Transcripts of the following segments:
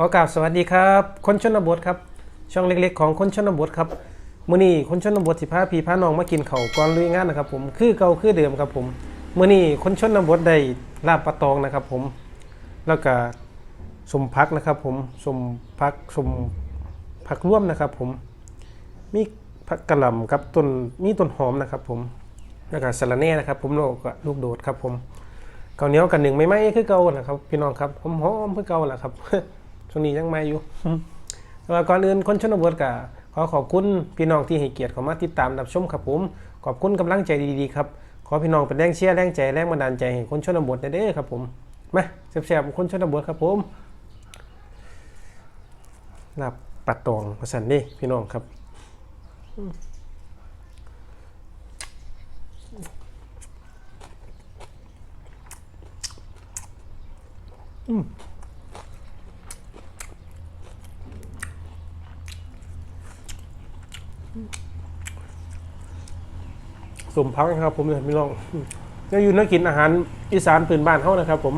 ขอกราบสวัสดีครับ คนชนบทครับ ช่องเล็กๆ ของคนชนบทครับมื้อนี้คนชนบทสิพาพี่พาน้องมากินเข้าก่อนลุยงานนะครับผมคือเก่าคือเดิมครับผมมื้อนี้คนชนบทได้ลาบปลาตองนะครับผมแล้วก็สมพักนะครับผมสมพักสมผักร่วมนะครับผมมีผักกระหล่ำครับต้นมีต้นหอมนะครับผมแล้วก็สะระแน่นะครับ ผมล้วก็ลูกโดดครับผมข้าเหนียวกันหนึ่งไม่ไหมคือเก่านะครับ พี่น้องครับหอมๆคือเก่าแหละครับ ช่วงนี้ยังไม่อยู่แต่ว่าก่อนอื่นคนชนบทก็ขอขอบคุณพี่น้องที่ให้เกียรติเข้ามาติดตามรับชมครับผม ขอบคุณกำลังใจดีๆครับ ขอพี่น้องเป็นแรงเชียร์แรงใจแรงบันดาลใจให้คนชนบทเด้อครับผมมาแซ่บๆคนชนบทครับผมลาบปัดตองมาสั่นนี่พี่น้องครับอืมอืม สมพักนะครับ ผมเนี่ยพี่น้องจะอยู่นักกินอาหารอีสานพื้นบ้านเขานะครับ ผม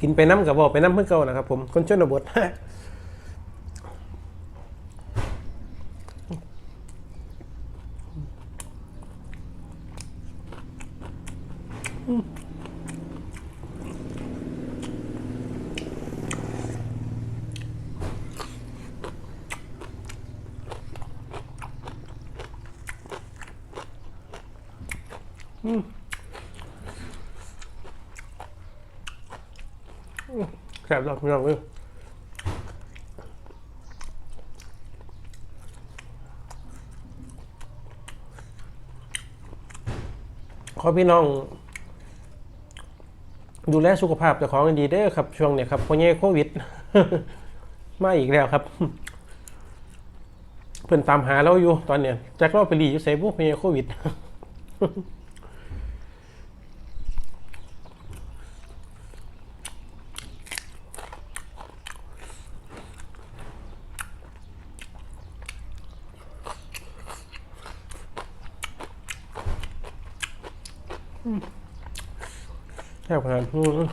กินไปน้ำกับบอกไปน้ำเพื่อเก่านะครับผมคนชนบท แซ่บหรอกพี่น้องเอ้ยขอพี่น้อง ดูแลสุขภาพเจ้าของดีเด้อครับ ช่วงเนี้ยครับเพราะงี้โควิด มาอีกแล้วครับ เพิ่นตามหาเราอยู่ตอนเนี้ยจากเราไปรีอยู่ไสบุเพราะงี้โควิด แซ่ขนาดอืม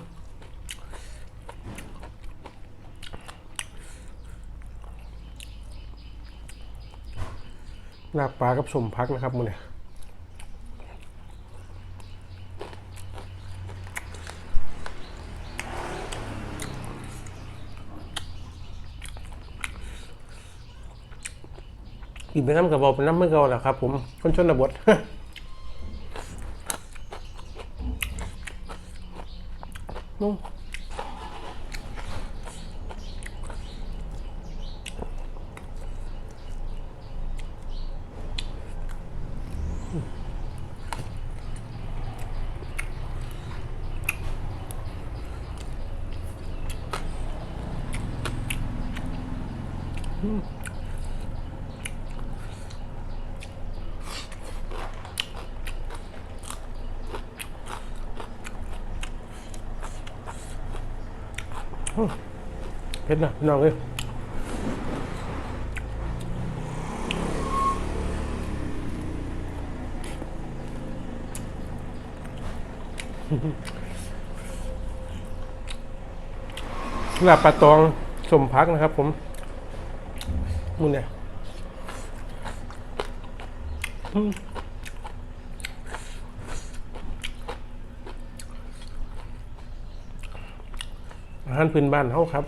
ลาบปลากับสมพักนะครับมึงเนี่ยกินไปน้ำกระบอกเป็นน้ำเมื่อเก่าแหละครับผมคนชนบท นู่น เผ็ดนะพี่น้องเอ้ยลาบปลาตองสมพักนะครับ ผมมึงเนี่ย อืมอาหารพื้นบ้านเขาครับ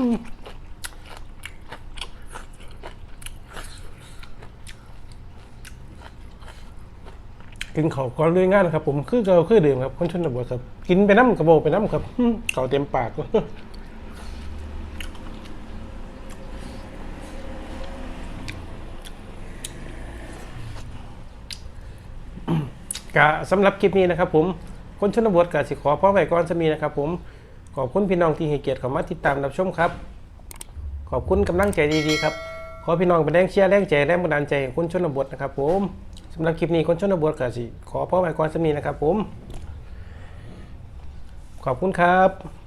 กินเขาก่อนด้วยง่ายนะครับ ผมคือเราคือดื่มครับคนชนบทครับ กินไปน้ำกระโบไปน้ำครับเขาเต็มปากกะสำหรับคลิปนี้นะครับผมคนชนบทกะสิขอพ่อไว้ก่อนจะมีนะครับผม ขอบคุณพี่น้องที่ให้เกียรติเข้ามาติดตามรับชมครับ ขอบคุณกำลังใจดีๆครับ ขอพี่น้องเป็นแรงเชียร์แรงใจแรงบันดาลใจของคนชนบทนะครับผมสำหรับคลิปนี้คนชนบทก็สิขอพ่อไว้ก่อนสมีนะครับผม ขอบคุณครับ